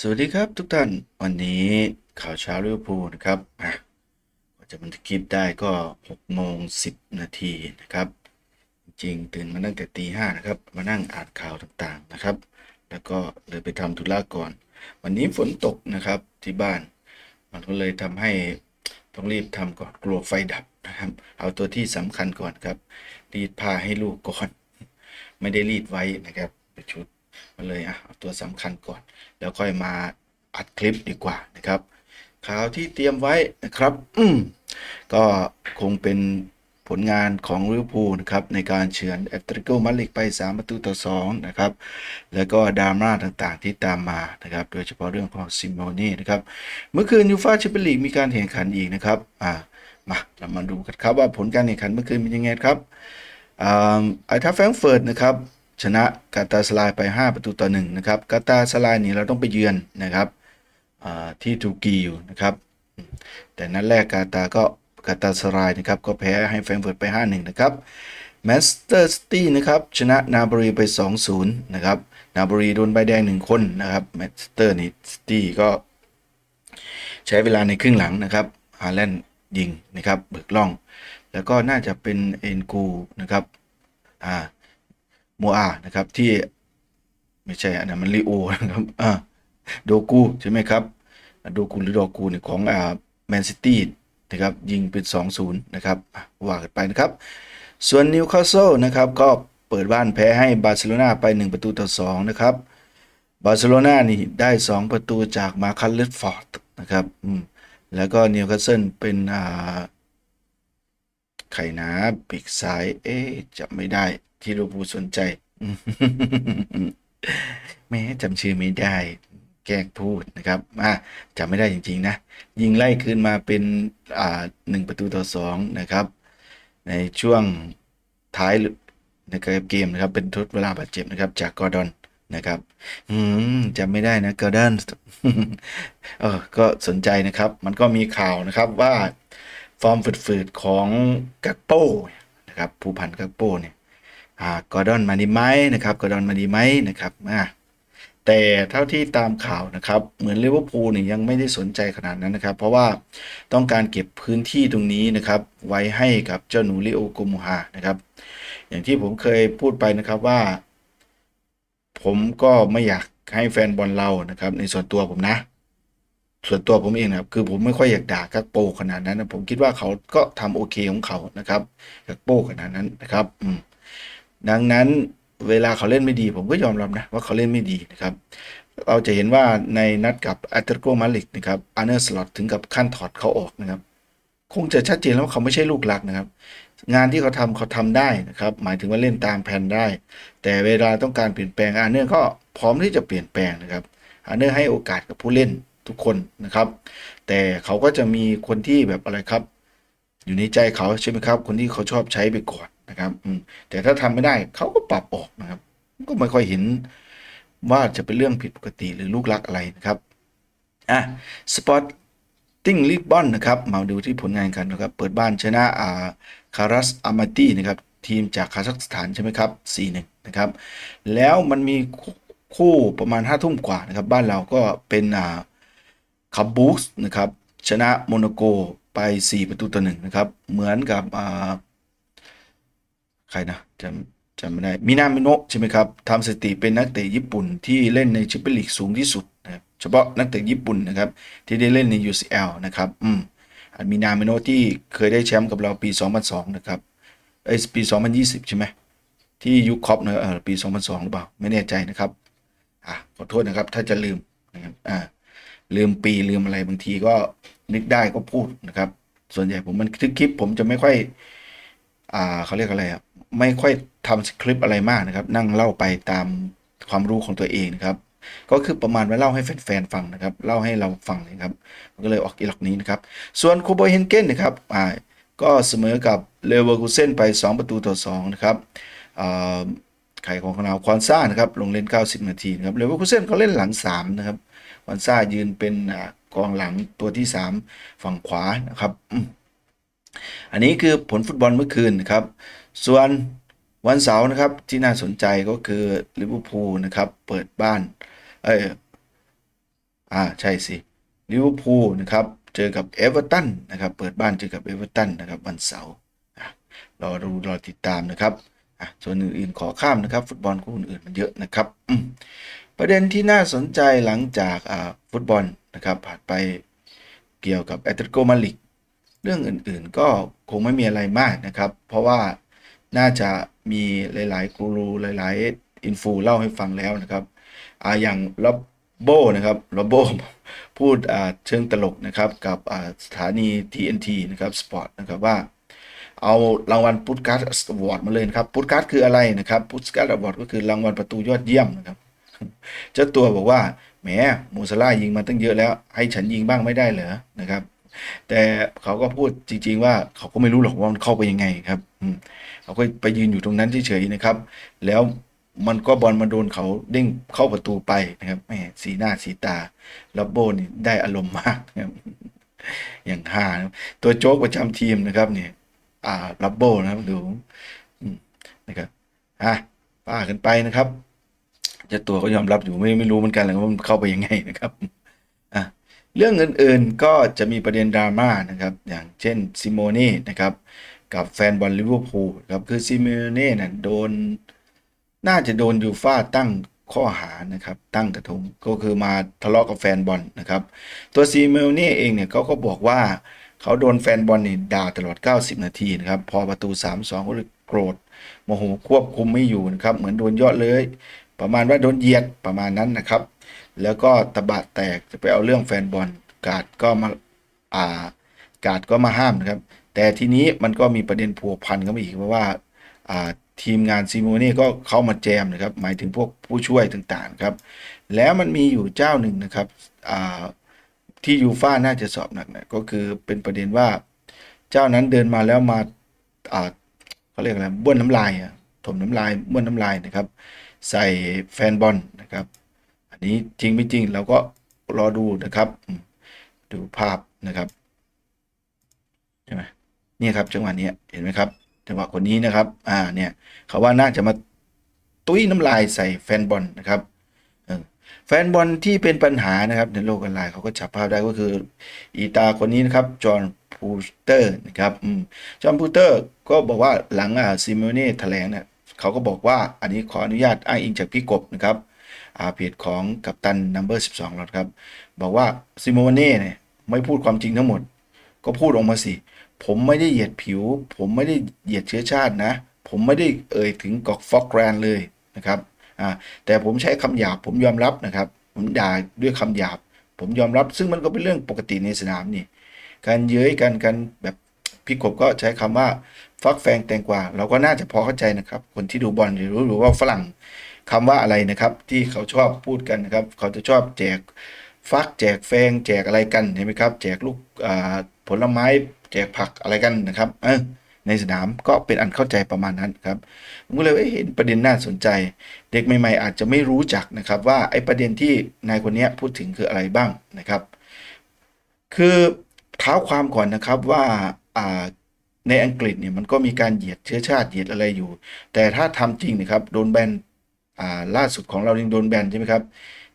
สวัสดีครับทุกท่านวันนี้ข่าวเช้าลิเวอร์พูลนะครับอะกว่าจะบันทึกคลิปได้ก็6โมง10 นาทีนะครับ จริงตื่นมาตั้งแต่ตีห้านะครับ มานั่งอ่านข่าวต่างๆนะครับ แล้วก็เลยไปทำธุระก่อน วันนี้ฝนตกนะครับที่บ้าน มันก็เลยทำให้ต้องรีบทำก่อนกลัวไฟดับนะครับ เอาตัวที่สำคัญก่อนครับรีดผ้าให้ลูกก่อน ไม่ได้รีดไว้นะครับชุด มันเลยอะเอาตัวสำคัญก่อน แล้วค่อยมาอัดคลิปดีกว่านะครับข่าวที่เตรียมไว้นะครับ อืมก็คงเป็นผลงานของลิเวอร์พูลนะครับในการเฉือนแอตเลติโกมาดริดไป 3 ประตูต่อ2นะครับแล้วก็ดราม่าต่างๆที่ตามมานะครับโดยเฉพาะเรื่องของซิโมน่นะครับเมื่อคืนยูฟ่าแชมเปี้ยนลีกมีการแข่งขันอีกนะครับอ่ามาเรามาดูกันครับว่าผลการแข่งขันเมื่อคืนเป็นยังไงครับอ่าไอทัฟแฟรงเฟิร์ตนะครับ ชนะกาตาสลายไป 5 ประตูต่อ1นะครับกาตาสลายนี่เราต้องไปเยือนนะครับที่ทูกีอยู่นะครับ แต่นัดแรกกาตาก็กาตาสลายนะครับก็แพ้ให้แฟรงก์เฟิร์ตไป 5-1 นะครับแมนเชสเตอร์ซิตี้นะครับชนะนาบรีไป 2-0 นะครับนาบรีโดนใบแดง 1 คนนะครับแมนเชสเตอร์นี่ซิตี้ก็ใช้เวลาในครึ่งหลังนะครับฮาแลนด์ยิงนะครับเบิกล่อง แล้วก็น่าจะเป็นเอ็นกูนะครับอ่า โมอานะครับที่ไม่ใช่อันนั้นมันลิโอนะครับอ่าโดกูใช่ไหมครับโดกูหรือโดกูเนี่ยของอ่าแมนซิตี้นะครับยิงเป็น 2-0 นะครับว่ากันไปนะครับ ส่วนนิวคาสเซิลนะครับก็เปิดบ้านแพ้ให้บาร์เซโลนาไป 1 ประตูต่อ 2 นะครับ บาร์เซโลนานี่ได้ 2 ประตูจากมาคัลเลสฟอร์ดนะครับอืมแล้วก็นิวคาสเซิลเป็นอ่าใครนะปีกซ้าย เอ๊ะจำไม่ได้ ที่ลิเวอร์พูลสนใจแม้จำชื่อไม่ได้ แกล้งพูดนะครับอะจำไม่ได้จริง ๆ นะ ยิงไล่คืนมาเป็นอ่าหนึ่งประตูต่อสองนะครับ ในช่วงท้ายนะครับเกมนะครับ เป็นทดเวลาบาดเจ็บนะครับ จากกอร์ดอนนะครับ อืมจำไม่ได้นะกอร์ดอนเออก็สนใจนะครับ มันก็มีข่าวนะครับว่า ฟอร์มฝืดๆของกักโป้นะครับ ผู้พันกักโป้เนี่ย กอร์ดอนมาดีไหมนะครับกอร์ดอนมาดีไหมนะครับอ่าแต่เท่าที่ตามข่าวนะครับเหมือนลิเวอร์พูลเนี่ยยังไม่ได้สนใจขนาดนั้นนะครับ เพราะว่าต้องการเก็บพื้นที่ตรงนี้นะครับไว้ให้กับเจ้าหนูลิโอโกมูฮานะครับ อย่างที่ผมเคยพูดไปนะครับว่า ผมก็ไม่อยากให้แฟนบอลเรานะครับ ในส่วนตัวผมนะ ส่วนตัวผมเองนะครับคือผมไม่ค่อยอยากด่ากักโปขนาดนั้นนะผมคิดว่าเขาก็ทำโอเคของเขานะครับกักโปขนาดนั้นนะครับ อืม ดังนั้นเวลาเขาเล่นไม่ดี ผมก็ยอมรับนะว่าเขาเล่นไม่ดีนะครับ เราจะเห็นว่าในนัดกับอัตเลติโกมาดริดนะครับอาร์เนอร์สล็อตถึงกับขั้นถอดเขาออกนะครับ คงจะชัดเจนแล้วว่าเขาไม่ใช่ลูกหลักนะครับ งานที่เขาทำเขาทำได้นะครับ หมายถึงว่าเล่นตามแผนได้ แต่เวลาต้องการเปลี่ยนแปลงอาร์เนอร์ก็พร้อมที่จะเปลี่ยนแปลงนะครับอาร์เนอร์ให้โอกาสกับผู้เล่นทุกคนนะครับ แต่เขาก็จะมีคนที่แบบอะไรครับ อยู่ในใจเขาใช่ไหมครับ คนที่เขาชอบใช้ไปก่อน นะครับแต่ถ้าทำไม่ได้เขาก็ปรับออกนะครับ ก็ไม่ค่อยเห็นว่าจะเป็นเรื่องผิดปกติหรือลูกลักอะไรนะครับอะสปอร์ติ้งลิสบอนนะครับมาดูที่ผลงานกันนะครับ เปิดบ้านชนะอ่าคารัสอามาตีนะครับทีมจากคาซัคสถานใช่ไหมครับ4-1นะครับ แล้วมันมีคู่ประมาณ5ทุ่มกว่านะครับ บ้านเราก็เป็นอ่าคับบูสนะครับ ชนะโมนาโกไป 4 ประตูต่อหนึ่งนะครับ เหมือนกับอ่า ใครนะจำจำไม่ได้มินามิโนะใช่ไหมครับทำสถิติเป็นนักเตะญี่ปุ่นที่เล่นในแชมเปี้ยนลีกสูงที่สุดนะครับเฉพาะนักเตะญี่ปุ่นนะครับที่ได้เล่นใน UCL นะครับอืมมินามิโนะที่เคยได้แชมป์กับเราปี 2002 นะครับเอ้ยปี 2020 ใช่ไหมที่ยุคคอปนะเออปี 2002 หรือเปล่า ไม่แน่ใจนะครับอะขอโทษนะครับถ้าจะลืมนะครับอ่าลืมปีลืมอะไรบางทีก็นึกได้ก็พูดนะครับ ส่วนใหญ่ผมมันทุกคลิปผมจะไม่ค่อย อ่าเขาเรียกอะไรอะ ไม่ค่อยทำสคริปต์อะไรมากนะครับ นั่งเล่าไปตามความรู้ของตัวเองนะครับ ก็คือประมาณว่าเล่าให้แฟนๆฟังนะครับ เล่าให้เราฟังนะครับ มันก็เลยออกอีหลักนี้นะครับ ส่วนโคโบเฮนเกนนะครับอ่าก็เสมอกับเลเวอร์คูเซนไป 2 ประตูต่อ2นะครับไข่ของเราควอนซ่านะครับลงเล่น 90 นาทีนะครับเลเวอร์คูเซนเขาเล่นหลัง 3 นะครับควันซ่ายืนเป็นกองหลังตัวที่ 3 ฝั่งขวานะครับ อันนี้คือผลฟุตบอลเมื่อคืนนะครับ ส่วนวันเสาร์นะครับที่น่าสนใจก็คือลิเวอร์พูลนะครับเปิดบ้าน เอ้ยอ่าใช่สิลิเวอร์พูลนะครับเจอกับเอเวอร์ตันนะครับเปิดบ้านเจอกับเอเวอร์ตันนะครับวันเสาร์รอดูรอติดตามนะครับอะส่วนอื่นๆขอข้ามนะครับ ฟุตบอลคู่อื่นๆมันเยอะนะครับอืมประเด็นที่น่าสนใจหลังจากอ่าฟุตบอลนะครับผ่านไปเกี่ยวกับแอตเลติโกมาดริดเรื่องอื่นๆ ก็คงไม่มีอะไรมากนะครับ เพราะว่า น่าจะมีหลาย ๆ กูรูหลาย ๆ อินฟูเล่าให้ฟังแล้วนะครับอ่าอย่างล็อบโบนะครับล็อบโบพูดอ่าเชิงตลกนะครับกับอ่าสถานี TNT นะครับสปอร์ตนะครับว่าเอารางวัลพุทการ์ดอวอร์ดมาเลยนะครับพุทการ์ดคืออะไรนะครับพุทการ์ดอวอร์ดก็คือรางวัลประตูยอดเยี่ยมนะครับเจ้าตัวบอกว่าแหมมูซาร่ายิงมาตั้งเยอะแล้ว ให้ฉันยิงบ้างไม่ได้เหรอนะครับ แต่เขาก็พูดจริง ๆ ว่าเขาก็ไม่รู้หรอกว่ามันเข้าไปยังไงครับ เขาก็ไปยืนอยู่ตรงนั้นเฉยๆนะครับ แล้วมันก็บอลมาโดนเขาเด้งเข้าประตูไปนะครับแหมสีหน้าสีตาลับโบนี่ได้อารมณ์มากนะครับอย่างฮานะตัวโจ๊กประจำทีมนะครับเนี่ยอ่าลับโบนะครับดูนะครับอะป้ากันไปนะครับเจะตัวก็ยอมรับอยู่ไม่ไม่รู้เหมือนกันเลยว่ามันเข้าไปยังไงนะครับอะเรื่องอื่นๆก็จะมีประเด็นดราม่านะครับ อย่างเช่นซิโมน่นะครับ กับแฟนบอลลิเวอร์พูลครับคือซิโมเน่น่ะโดน น่าจะโดนยูฟ่าตั้งข้อหานะครับตั้งกระทงก็คือมาทะเลาะกับแฟนบอลนะครับ ตัวซีเมลเน่เองเนี่ยเขาก็บอกว่าเขาโดนแฟนบอลเนี่ยด่าตลอด 90 นาทีนะครับ พอประตู 3-2 ก็เลยโกรธโมโหควบคุมไม่อยู่นะครับ เหมือนโดนยอดเลย ประมาณว่าโดนเหยียดประมาณนั้นนะครับ แล้วก็ตะบะแตกจะไปเอาเรื่องแฟนบอลกาดก็มาอ่ากาดก็มาห้ามนะครับ แต่ทีนี้มันก็มีประเด็นผัวพันเข้ามาอีกเพราะว่าอ่าทีมงานซิโมเน่ก็เข้ามาแจมนะครับ หมายถึงพวกผู้ช่วยต่างๆครับ แล้วมันมีอยู่เจ้าหนึ่งนะครับที่ยูฟ่าน่าจะสอบหนักนะก็คือเป็นประเด็นว่าเจ้านั้นเดินมาแล้วมาเขาเรียกอะไรบ้วนน้ำลายถมน้ำลายบ้วนน้ำลายนะครับ ใส่แฟนบอลนะครับ อันนี้จริงไม่จริงเราก็รอดูนะครับ ดูภาพนะครับใช่ไหม เนี่ยครับจังหวะนี้เห็นไหมครับจังหวะคนนี้นะครับอ่าเนี่ยเขาว่าน่าจะมาตุ้ยน้ำลายใส่แฟนบอลนะครับแฟนบอลที่เป็นปัญหานะครับในโลกออนไลน์เขาก็จับภาพได้ก็คืออีตาคนนี้นะครับจอห์นพูเตอร์นะครับจอห์นพูเตอร์ก็บอกว่าหลังอ่าซิโมเน่แถลงเนี่ยเขาก็บอกว่าอันนี้ขออนุญาตอ้างอิงจากพี่กบนะครับอาเพจของกัปตันนัมเบอร์12แล้วครับ บอกว่าซิโมเน่เนี่ยไม่พูดความจริงทั้งหมด ก็พูดออกมาสิ ผมไม่ได้เหยียดผิว ผมไม่ได้เหยียดเชื้อชาตินะ ผมไม่ได้เอ่ยถึงกอกฟอกแกรนเลยนะครับอ่าแต่ผมใช้คำหยาบผมยอมรับนะครับ ผมด่าด้วยคำหยาบ ผมยอมรับ ซึ่งมันก็เป็นเรื่องปกติในสนามนี่ การเย้ยกันกันแบบพี่กบก็ใช้คำว่าฟักแฟงแตงกวาเราก็น่าจะพอเข้าใจนะครับ คนที่ดูบอลจะรู้หรือว่าฝรั่งคำว่าอะไรนะครับ ที่เขาชอบพูดกันนะครับ เขาจะชอบแจก ฟักแจกแฟงแจกอะไรกันเห็นไหมครับ แจกลูกผลไม้แจกผักอะไรกันนะครับเออในสนามก็เป็นอันเข้าใจประมาณนั้นครับผมก็เลยเห็นประเด็นน่าสนใจ เด็กใหม่ ๆ อาจจะไม่รู้จักนะครับว่าไอ้ประเด็นที่นายคนนี้พูดถึงคืออะไรบ้างนะครับ คือเท้าความก่อนนะครับว่าในอังกฤษเนี่ยมันก็มีการเหยียดเชื้อชาติเหยียดอะไรอยู่ แต่ถ้าทำจริงนะครับโดนแบนล่าสุดของเราเองโดนแบนใช่ไหมครับ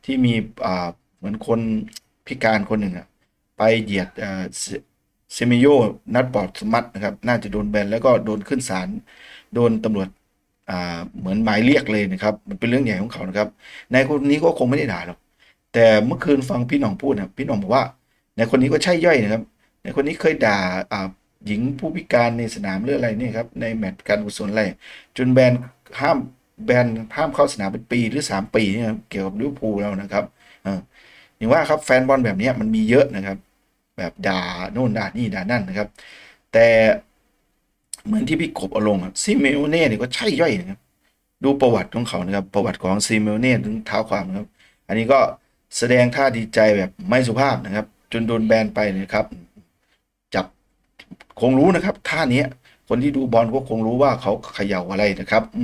ที่มี เหมือนคนพิการคนหนึ่งอะไปเหยียดเซเมิโยนัดบอดสมัตนะครับ น่าจะโดนแบนแล้วก็โดนขึ้นศาลโดนตำรวจเหมือนหมายเรียกเลยนะครับ มันเป็นเรื่องใหญ่ของเขานะครับนายคนนี้ก็คงไม่ได้ด่าหรอกแต่เมื่อคืนฟังพี่หน่องพูดนะพี่หน่องบอกว่าในคนนี้ก็ใช่ย่อยนะครับในคนนี้เคยด่าหญิงผู้พิการในสนามหรืออะไรเนี่ยครับในแมตช์การกุศลอะไรจนแบนห้ามแบนห้ามเข้าสนามเป็นปีหรือ 3 ปีเนี่ยครับเกี่ยวกับลิเวอร์พูลเรานะครับ อย่างว่าครับแฟนบอลแบบนี้มันมีเยอะนะครับ แบบด่าโน่นด่านี่ด่านั่นนะครับ แต่เหมือนที่พี่กบเอาลงครับซิเมโอเน่เนี่ยก็ใช่ย่อยนะครับ ดูประวัติของเขานะครับ ประวัติของซิเมโอเน่ถึงเท้าความนะครับ อันนี้ก็แสดงท่าดีใจแบบไม่สุภาพนะครับ จนโดนแบนไปนะครับ จับคงรู้นะครับ ท่าเนี้ยคนที่ดูบอลก็คงรู้ว่าเขาเขย่าอะไรนะครับอื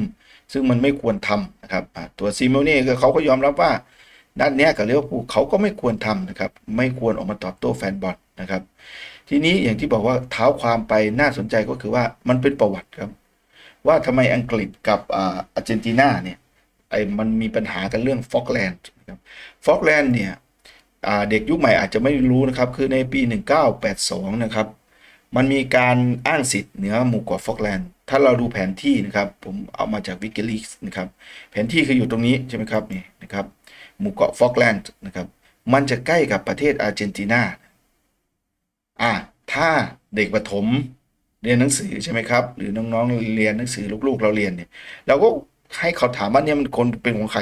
ซึ่งมันไม่ควรทำนะครับตัวซิเมโอเน่ก็เขาก็ยอมรับว่า นัดเนี้ยกับลิเวปูเขาก็ไม่ควรทำนะครับ ไม่ควรออกมาตอบโต้แฟนบอลนะครับ ทีนี้อย่างที่บอกว่าเท้าความไปน่าสนใจก็คือว่ามันเป็นประวัติครับ ว่าทำไมอังกฤษกับอ่าอาร์เจนตินาเนี่ยไอ้มันมีปัญหากันเรื่องฟอกแลนด์ครับฟอกแลนด์เนี่ยอ่าเด็กยุคใหม่อาจจะไม่รู้นะครับ คือในปี 1982 นะครับ มันมีการอ้างสิทธิ์เหนือหมู่เกาะฟอกแลนด์ ถ้าเราดูแผนที่นะครับ ผมเอามาจากวิกิลีสนะครับ แผนที่คืออยู่ตรงนี้ใช่ไหมครับนี่นะครับ หมู่เกาะฟอกแลนด์นะครับ มันจะใกล้กับประเทศอาร์เจนตินาอ่าถ้าเด็กประถมเรียนหนังสือใช่ไหมครับ หรือน้องๆเรียนหนังสือลูกๆ เราเรียนเนี่ยเราก็ให้เขาถามว่าเนี่ยมันคนเป็นของใคร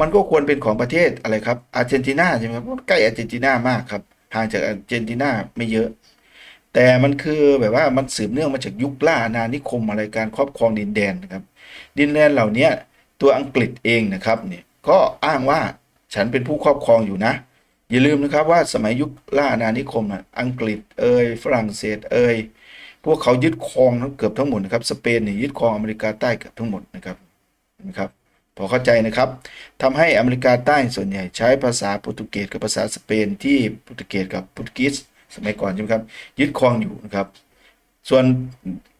มันก็ควรเป็นของประเทศอะไรครับอาร์เจนตินาใช่ไหมครับเพราะใกล้อาร์เจนตินามากครับห่างจากอาร์เจนตินาไม่เยอะ แต่มันคือแบบว่ามันสืบเนื่องมาจากยุคล่าอาณานิคมอะไรการครอบครองดินแดนนะครับ ดินแดนเหล่านี้ตัวอังกฤษเองนะครับเนี่ยก็อ้างว่า ฉันเป็นผู้ครอบครองอยู่นะ อย่าลืมนะครับว่าสมัยยุคล่าอาณานิคมอะอังกฤษเอยฝรั่งเศสเอยพวกเขายึดครองทั้งเกือบทั้งหมดนะครับสเปนเนี่ยยึดครองอเมริกาใต้เกือบทั้งหมดนะครับนะครับพอเข้าใจนะครับทำให้อเมริกาใต้ส่วนใหญ่ใช้ภาษาโปรตุเกสกับภาษาสเปนที่โปรตุเกสกับโปรตุเกสสมัยก่อนใช่ไหมครับยึดครองอยู่นะครับ ส่วน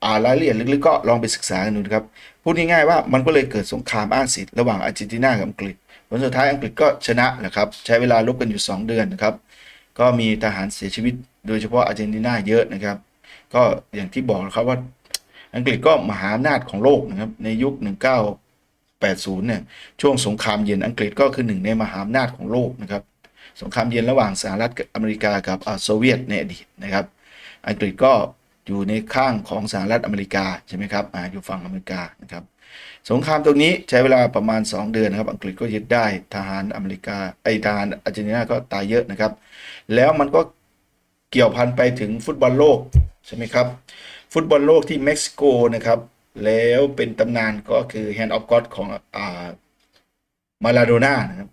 อ่ารายละเอียดลึกๆก็ลองไปศึกษากันดูนะครับ พูดง่ายๆว่ามันก็เลยเกิดสงครามอ้างสิทธิ์ระหว่างอาร์เจนตินากับอังกฤษ ลสุดท้ายอังกฤษก็ชนะนะครับ ใช้เวลารบกันอยู่ 2 เดือนนะครับ ก็มีทหารเสียชีวิต โดยเฉพาะอาร์เจนตินาเยอะนะครับ ก็อย่างที่บอกนะครับว่าอังกฤษก็มหาอำนาจของโลกนะครับในยุค 1980 เนี่ยช่วงสงครามเย็นอังกฤษก็คือหนึ่งในมหาอำนาจของโลกนะครับสงครามเย็นระหว่างสหรัฐอเมริกากับโซเวียตในอดีตนะครับ อังกฤษก็อยู่ในข้างของสหรัฐอเมริกาใช่ไหมครับออยู่ฝั่งอเมริกานะครับ สงครามตรงนี้ใช้เวลาประมาณ 2 เดือนนะครับ อังกฤษก็ยึดได้ทหารอเมริกาไอทหารอาร์เจนตินาก็ตายเยอะนะครับ แล้วมันก็เกี่ยวพันไปถึงฟุตบอลโลกใช่ไหมครับ ฟุตบอลโลกที่เม็กซิโกนะครับ แล้วเป็นตำนานก็คือ Hand of God ของอ่ามาลาโดน่านะครับ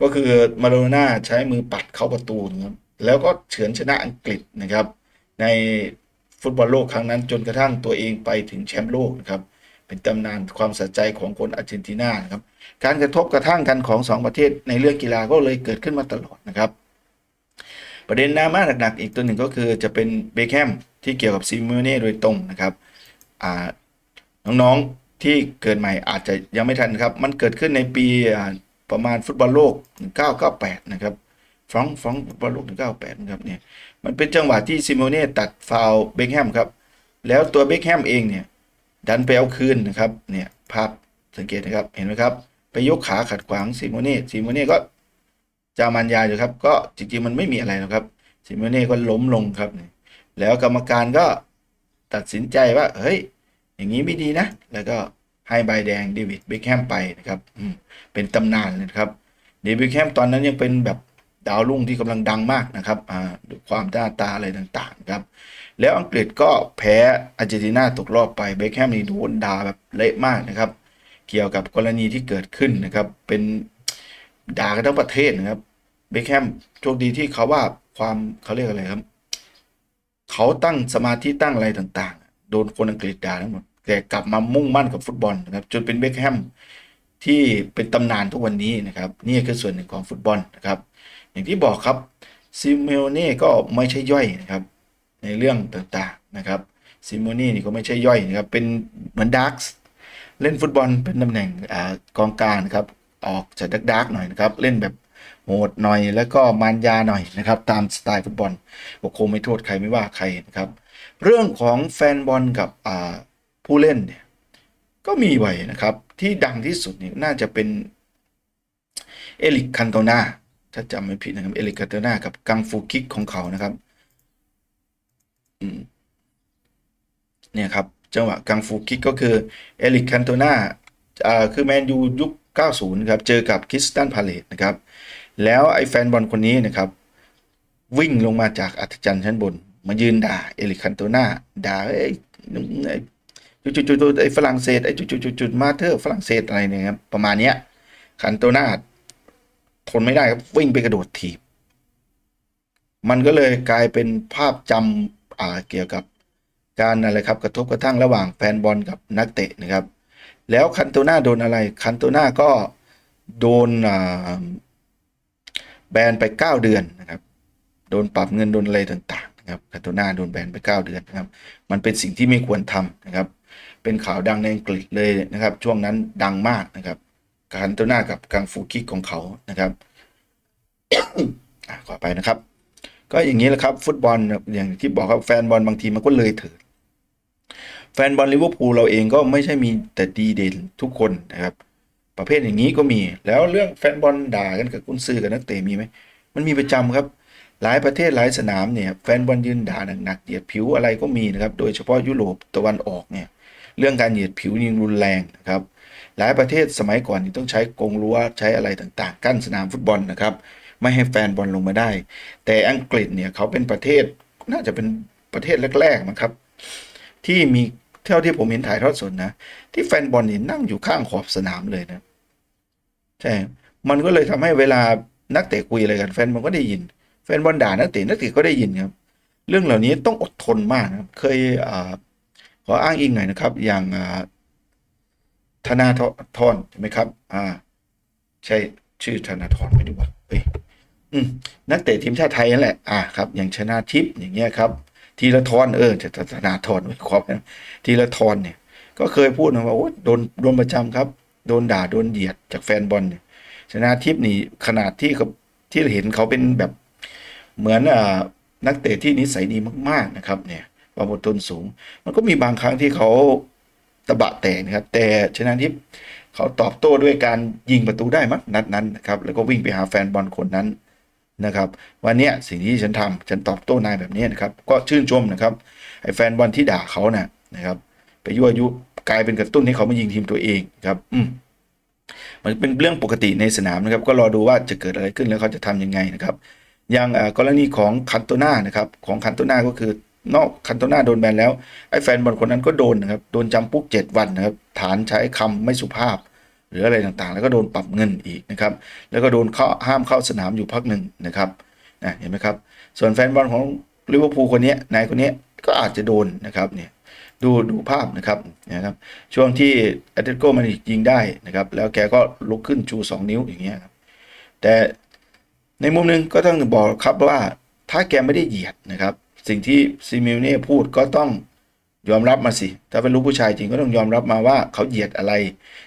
ก็คือมาโดน่าใช้มือปัดเข้าประตูนะครับแล้วก็เฉือนชนะอังกฤษนะครับ ในฟุตบอลโลกครั้งนั้นจนกระทั่งตัวเองไปถึงแชมป์โลกนะครับ เป็นตำนานความสะใจของคนอาร์เจนตินานครับการกระทบกระทั่งกันของสองประเทศในเรื่องกีฬาก็เลยเกิดขึ้นมาตลอดนะครับ ประเด็นดราม่าหนักๆอีกตัวหนึ่งก็คือจะเป็นเบคแฮมที่เกี่ยวกับซิโมเน่โดยตรงนะครับน้องๆที่เกิดใหม่อาจจะยังไม่ทันครับ มันเกิดขึ้นในปีประมาณฟุตบอลโลก 1998 นะครับฟรองฟรองฟุตบอลโลก 1998 นะครับเนี่ยมันเป็นจังหวะที่ซิโมเน่ตัดฟาวเบคแฮมครับแล้วตัวเบคแฮมเองเนี่ย ดันไปเอาคืนนะครับเนี่ยภาพสังเกตนะครับเห็นไหมครับ ไปยกขาขัดขวางซิโมเน่ซิโมเน่ก็จามันยาอยู่ครับ ก็จริงๆมันไม่มีอะไรหรอกครับซิโมเน่ก็ล้มลงครับ แล้วกรรมการก็ตัดสินใจว่า เฮ้ย อย่างนี้ไม่ดีนะ แล้วก็ให้ใบแดงเดวิดเบคแฮมไปนะครับอืเป็นตำนานเลยครับเดวิดเบคแฮมตอนนั้นยังเป็นแบบดาวรุ่งที่กำลังดังมากนะครับอ่าด้วยความหน้าตาอะไรต่างๆครับ แล้วอังกฤษก็แพ้อาร์เจนตินาตกรอบไปเบคแฮมนี่โดนด่าแบบเละมากนะครับ เกี่ยวกับกรณีที่เกิดขึ้นนะครับ เป็นด่ากันทั้งประเทศนะครับเบคแฮมโชคดีที่เขาว่าความเขาเรียกอะไรครับ เขาตั้งสมาธิตั้งอะไรต่างๆ โดนคนอังกฤษด่าทั้งหมดแต่กลับมามุ่งมั่นกับฟุตบอลนะครับจนเป็นเบคแฮมที่เป็นตำนานทุกวันนี้นะครับ นี่คือส่วนหนึ่งของฟุตบอลนะครับ อย่างที่บอกครับซิเมโอเน่ก็ไม่ใช่ย่อยนะครับ ในเรื่องต่างๆนะครับซิโมนี่นี่ก็ไม่ใช่ย่อยนะครับ เป็นเหมือนดาร์กเล่นฟุตบอลเป็นตำแหน่งอกองกลางนะครับ ออกจากดักดาร์กหน่อยนะครับ เล่นแบบโหดหน่อยแล้วก็มารยาหน่อยนะครับ ตามสไตล์ฟุตบอลก็คงไม่โทษใครไม่ว่าใครนะครับ เรื่องของแฟนบอลกับผู้เล่นเนี่ยก็มีไว้นะครับ ที่ดังที่สุดนี่น่าจะเป็นเอลิกคันโตนาถ้าจำไม่ผิดนะครับเอลิกคันโตนากับกังฟูคิกของเขานะครับ เนี่ยครับ จังหวะกังฟูคิกก็คือเอลิกคันโตนาอ่าคือแมนยูยุค 90 ครับ เจอกับคริสตันพาเลตนะครับ แล้วไอ้แฟนบอลคนนี้นะครับ วิ่งลงมาจากอัธจันทร์ชั้นบน มายืนด่าเอลิกคันโตนาด่าไอ้จุดจุดจุดไอ้ฝรั่งเศสไอ้จุดจุดจุดมาเธอฝรั่งเศสอะไรเนี่ยครับประมาณเนี้ยคันโตนาทนไม่ได้ครับวิ่งไปกระโดดถีบ มันก็เลยกลายเป็นภาพจำอ่า เกี่ยวกับการอะไรครับกระทบกระทั่งระหว่างแฟนบอลกับนักเตะนะครับ แล้วคันโตนาโดนอะไร คันโตนาก็โดนแบนไป 9 เดือนนะครับ โดนปรับเงินโดนอะไรต่างๆนะครับคันโตนาโดนแบนไป 9 เดือนนะครับ มันเป็นสิ่งที่ไม่ควรทำนะครับ เป็นข่าวดังในอังกฤษเลยนะครับ ช่วงนั้นดังมากนะครับคันโตนากับกังฟูคิกของเขานะครับอะขอไปนะครับ ก็อย่างนี้แหละครับ ฟุตบอลอย่างที่บอกครับแฟนบอลบางทีมันก็เลยเถิดแฟนบอลลิเวอร์พูลเราเองก็ไม่ใช่มีแต่ดีเด่นทุกคนนะครับ ประเภทอย่างนี้ก็มี แล้วเรื่องแฟนบอลด่ากันกับกุนซือกับนักเตะมีไหมมันมีประจำครับ หลายประเทศหลายสนามเนี่ยแฟนบอลยืนด่าหนักๆเหยียดผิวอะไรก็มีนะครับโดยเฉพาะยุโรปตะวันออกเนี่ยเรื่องการเหยียดผิวนี่รุนแรงนะครับหลายประเทศสมัยก่อนนี่ต้องใช้กรงรั้วใช้อะไรต่างๆ กั้นสนามฟุตบอลนะครับ ไม่ให้แฟนบอลลงมาได้ แต่อังกฤษเนี่ยเขาเป็นประเทศน่าจะเป็นประเทศแรกๆมั้งครับ ที่มีเท่าที่ผมเห็นถ่ายทอดสดนะ ที่แฟนบอลนี่นั่งอยู่ข้างขอบสนามเลยนะใช่มันก็เลยทำให้เวลานักเตะคุยอะไรกันแฟนบอลก็ได้ยิน แฟนบอลด่านักเตะนักเตะก็ได้ยินครับ เรื่องเหล่านี้ต้องอดทนมากนะครับ เคยอขออ้างอิงหน่อยนะครับ อย่างธนาธรใช่ไหมครับ อ่า ใช่ชื่อธนาธรไม่ดูว่า นักเตะทีมชาติไทยนั่นแหละอ่าครับ อย่างชนะทิพย์อย่างเงี้ยครับทีละทรเออจะธนาธรไม่ขอบนะทีละทรเนี่ย ก็เคยพูดนะว่าโอ้โดนโดนประจำครับ โดนด่าโดนเหยียดจากแฟนบอลเนี่ยชนะทิพย์นี่ขนาดที่เขาที่เห็นเขาเป็นแบบเหมือนอ่านักเตะที่นิสัยดีมาก ๆนะครับ เนี่ยความอดทนสูง มันก็มีบางครั้งที่เขาตะบะแตกนะครับ แต่ชนะทิพย์เขาตอบโต้ด้วยการยิงประตูได้มั้งนัดนั้นนะครับ แล้วก็วิ่งไปหาแฟนบอลคนนั้น นะครับวันนี้สิ่งที่ฉันทำฉันตอบโต้นายแบบนี้นะครับ ก็ชื่นชมนะครับไอ้แฟนบอลที่ด่าเขาน่ะนะครับ ไปยั่วยุกลายเป็นกระตุ้นให้เขามายิงทีมตัวเองครับ อืมมันเป็นเรื่องปกติในสนามนะครับ ก็รอดูว่าจะเกิดอะไรขึ้นแล้วเขาจะทำยังไงนะครับ อย่างกรณีของคันโตนานะครับ ของคันโตนาก็คือนอกคันโตนาโดนแบนแล้วไอ้แฟนบอลคนนั้นก็โดนนะครับโดนจำคุกเจ็ดวันนะครับฐานใช้คำไม่สุภาพ หรืออะไรต่างๆ แล้วก็โดนปรับเงินอีกนะครับ แล้วก็โดนเข้าห้ามเข้าสนามอยู่พักหนึ่งนะครับนะเห็นไหมครับ ส่วนแฟนบอลของลิเวอร์พูลคนเนี้ยนายคนนี้ก็อาจจะโดนนะครับเนี่ยดูดูภาพนะครับนะครับ ช่วงที่แอตเลติโกมาดริดยิงได้นะครับ แล้วแกก็ลุกขึ้นชู 2 นิ้วอย่างเงี้ยครับแต่ในมุมหนึงก็ต้องบอกครับว่าถ้าแกไม่ได้เหยียดนะครับ สิ่งที่ซิมิลเน่พูดก็ต้อง ยอมรับมาสิ ถ้าเป็นลูกผู้ชายจริงก็ต้องยอมรับมาว่าเขาเหยียดอะไร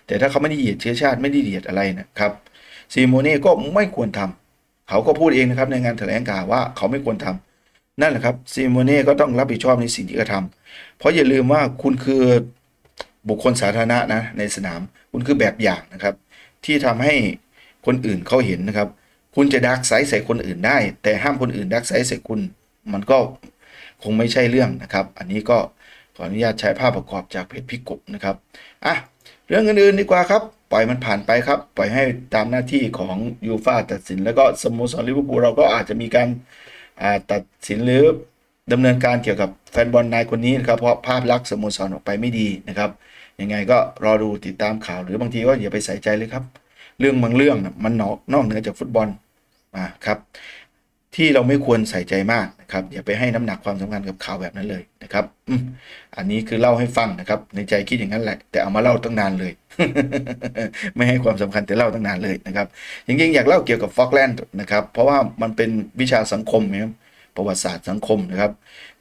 แต่ถ้าเขาไม่ได้เหยียดเชื้อชาติไม่ได้เหยียดอะไรนะครับซิมิลเน่ก็ไม่ควรทำเขาก็พูดเองนะครับในงานแถลงข่าวว่าเขาไม่ควรทำนั่นแหละครับซิมิลเน่ก็ต้องรับผิดชอบในสิ่งที่กระทำเพราะอย่าลืมว่าคุณคือบุคคลสาธารณะนะในสนามคุณคือแบบอย่างนะครับ ที่ทำให้คนอื่นเขาเห็นนะครับ คุณจะดักไซส์ใส่คนอื่นได้ แต่ห้ามคนอื่นดักไซส์ใส่คุณ มันก็คงไม่ใช่เรื่องนะครับ อันนี้ก็ ขออนุญาตใช้ภาพประกอบจากเพจพิกบนะครับอะเรื่องอื่นๆดีกว่าครับ ปล่อยมันผ่านไปครับ ปล่อยให้ตามหน้าที่ของยูฟาตัดสิน แล้วก็สโมสรลิเวอร์พูลเราก็อาจจะมีการตัดสินหรือดำเนินการเกี่ยวกับแฟนบอลนายคนนี้นะครับเพราะภาพลักษณ์สโมสรออกไปไม่ดีนะครับยังไงก็รอดูติดตามข่าวหรือบางทีก็อย่าไปใส่ใจเลยครับ เรื่องบางเรื่องมันนอกนอกเหนือจากฟุตบอลอ่าครับ ที่เราไม่ควรใส่ใจมากนะครับอย่าไปให้น้ำหนักความสำคัญกับข่าวแบบนั้นเลยนะครับอันนี้คือเล่าให้ฟังนะครับ ในใจคิดอย่างนั้นแหละ แต่เอามาเล่าตั้งนานเลย ไม่ให้ความสำคัญแต่เล่าตั้งนานเลยนะครับจริงๆอยากเล่าเกี่ยวกับฟอกแลนด์นะครับ เพราะว่ามันเป็นวิชาสังคมนะครับประวัติศาสตร์สังคมนะครับ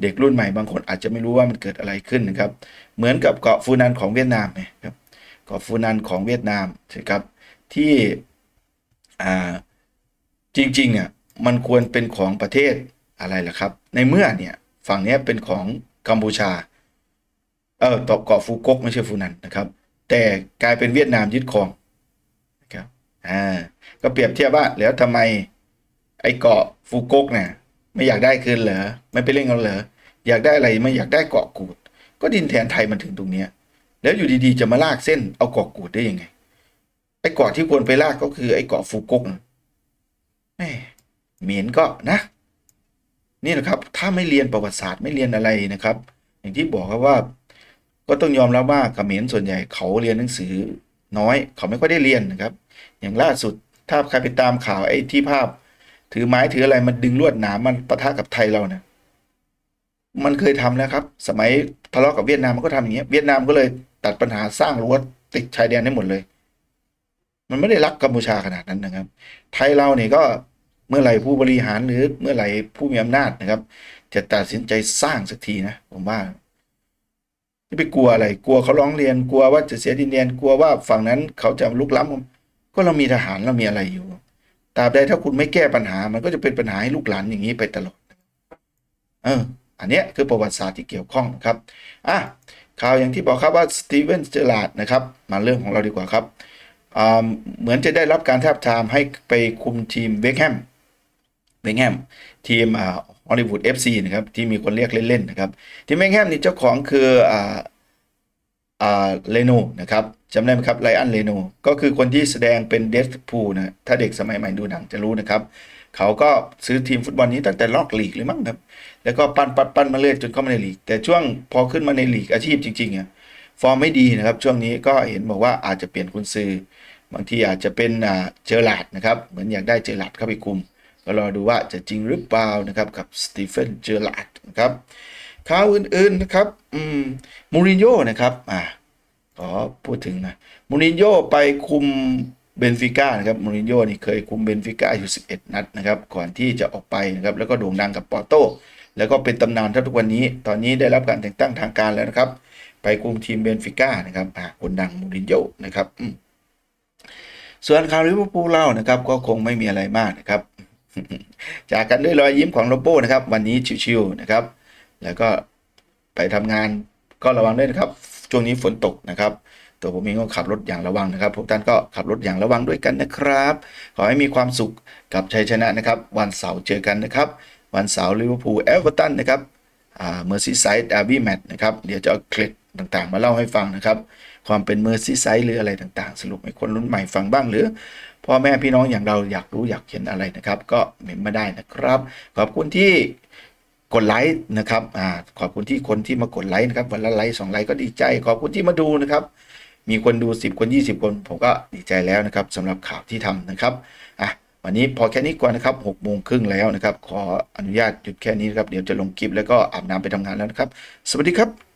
เด็กรุ่นใหม่บางคนอาจจะไม่รู้ว่ามันเกิดอะไรขึ้นนะครับ เหมือนกับเกาะฟูนันของเวียดนามนะครับเกาะฟูนันของเวียดนามใช่ครับที่จริงๆเนี่ย มันควรเป็นของประเทศอะไรล่ะครับ ในเมื่อเนี่ยฝั่งนี้เป็นของกัมพูชา เออตเกาะฟูกกไม่ใช่ฟูนันนะครับ แต่กลายเป็นเวียดนามยึดครองนะครับอ่าก็เปรียบเทียบว่าแล้วทำไมไอ้เกาะฟูกกเนี่ยไม่อยากได้คืนเหรอไม่ไปเล่นกันเหรออยากได้อะไรไม่อยากได้เกาะกูด ก็ดินแทนไทยมันถึงตรงเนี้ยแล้วอยู่ดีๆจะมาลากเส้นเอาเกาะกูดได้ยังไงไอ้เกาะที่ควรไปลากก็คือไอ้เกาะฟูกกนะแม่ เหมียนก็นะนี่แหละครับถ้าไม่เรียนประวัติศาสตร์ไม่เรียนอะไรนะครับ อย่างที่บอกครับว่า ก็ต้องยอมรับว่าเขมรส่วนใหญ่เขาเรียนหนังสือน้อย เขาไม่ค่อยได้เรียนนะครับ อย่างล่าสุดถ้าใครไปตามข่าวไอ้ที่ภาพ ถือไม้ถืออะไรมันดึงลวดหนามมันปะทะกับไทยเราเนี่ยมันเคยทำแล้วครับ สมัยทะเลาะกับเวียดนามมันก็ทำอย่างเงี้ยเวียดนามก็เลยตัดปัญหาสร้างรั้วติดชายแดนได้หมดเลย มันไม่ได้รักกัมพูชาขนาดนั้นนะครับ ไทยเราเนี่ยก็ เมื่อไหร่ผู้บริหารหรือเมื่อไหร่ผู้มีอำนาจนะครับ จะตัดสินใจสร้างสักทีนะผมว่าจะไปกลัวอะไร กลัวเขาร้องเรียนกลัวว่าจะเสียดินแดนกลัวว่าฝั่งนั้นเขาจะลุกล้ำก็เรามีทหารเรามีอะไรอยู่ตราบใดถ้าคุณไม่แก้ปัญหา มันก็จะเป็นปัญหาให้ลูกหลานอย่างนี้ไปตลอดเอออันนี้คือประวัติศาสตร์ที่เกี่ยวข้องครับอะข่าวอย่างที่บอกครับว่าสตีเวนเจอราร์ดนะครับ มาเรื่องของเราดีกว่าครับอ่าเหมือนจะได้รับการทาบทามให้ไปคุมทีมเบคแฮม เบคแฮมทีมอ่าฮอลลีวูดเอฟซีนะครับที่มีคนเรียกเล่นๆนะครับทีมเบคแฮมนี่เจ้าของคืออ่าอ่าเลโนนะครับจำได้ไหมครับไลอันเลโนก็คือคนที่แสดงเป็นเดสพูนะถ้าเด็กสมัยใหม่ดูหนังจะรู้นะครับ เขาก็ซื้อทีมฟุตบอลนี้ตั้งแต่ลอกลีกเลยมั้งครับ แล้วก็ปั้นปั้นปั้นมาเรื่อยจนเข้ามาในลีก แต่ช่วงพอขึ้นมาในลีกอาชีพจริงๆอะฟอร์มไม่ดีนะครับ ช่วงนี้ก็เห็นบอกว่าอาจจะเปลี่ยนคุณซื้อบางทีอาจจะเป็นอ่าเจอร์ลาดนะครับเหมือนอยากได้เจอร์ลาดเข้าไปคุม ก็รอดูว่าจะจริงหรือเปล่านะครับกับสตีเฟนเจอร์ลาดนะครับข่าวอื่นๆนะครับอืมมูรินโญ่นะครับอ่าขอพูดถึงนะมูรินโญ่ไปคุมเบนฟิก้านะครับมูรินโญ่นี่เคยคุมเบนฟิก้าอยู่ 11 นัดนะครับก่อนที่จะออกไปนะครับแล้วก็โด่งดังกับปอร์โตแล้วก็เป็นตำนานท่าทุกวันนี้ ตอนนี้ได้รับการแต่งตั้งทางการแล้วนะครับ ไปคุมทีมเบนฟิก้านะครับคนดังมูรินโญ่นะครับส่วนข่าวลิเวอร์พูลเล่านะครับก็คงไม่มีอะไรมากนะครับ จากกันด้วยรอยยิ้มของโรโบนะครับ วันนี้ชิวๆนะครับ แล้วก็ไปทำงานก็ระวังด้วยนะครับ ช่วงนี้ฝนตกนะครับ ตัวผมเองก็ขับรถอย่างระวังนะครับพวกท่านก็ขับรถอย่างระวังด้วยกันนะครับ ขอให้มีความสุขกับชัยชนะนะครับ วันเสาร์เจอกันนะครับ วันเสาร์ลิเวอร์พูลเอเวอร์ตันนะครับเมอร์ซีไซด์ดาร์บี้แมตช์นะครับเดี๋ยวจะเอาเคล็ดต่างๆ มาเล่าให้ฟังนะครับ ความเป็นเมอร์ซีไซด์หรืออะไรต่างๆ สรุปให้คนรุ่นใหม่ฟังบ้างหรือ พ่อแม่พี่น้องอย่างเราอยากรู้อยากเห็นอะไรนะครับ ก็เมนมาได้นะครับ ขอบคุณที่กดไลค์นะครับอ่าขอบคุณที่คนที่มากดไลค์นะครับวันละไลค์สองไลค์ก็ดีใจ ขอบคุณที่มาดูนะครับ มีคนดู 10 คน 20 คน ผมก็ดีใจแล้วนะครับสำหรับข่าวที่ทำนะครับอะวันนี้พอแค่นี้ก่อนนะครับ6โมงครึ่งแล้วนะครับ ขออนุญาตหยุดแค่นี้นะครับ เดี๋ยวจะลงคลิปแล้วก็อาบน้ำไปทำงานแล้วนะครับ สวัสดีครับ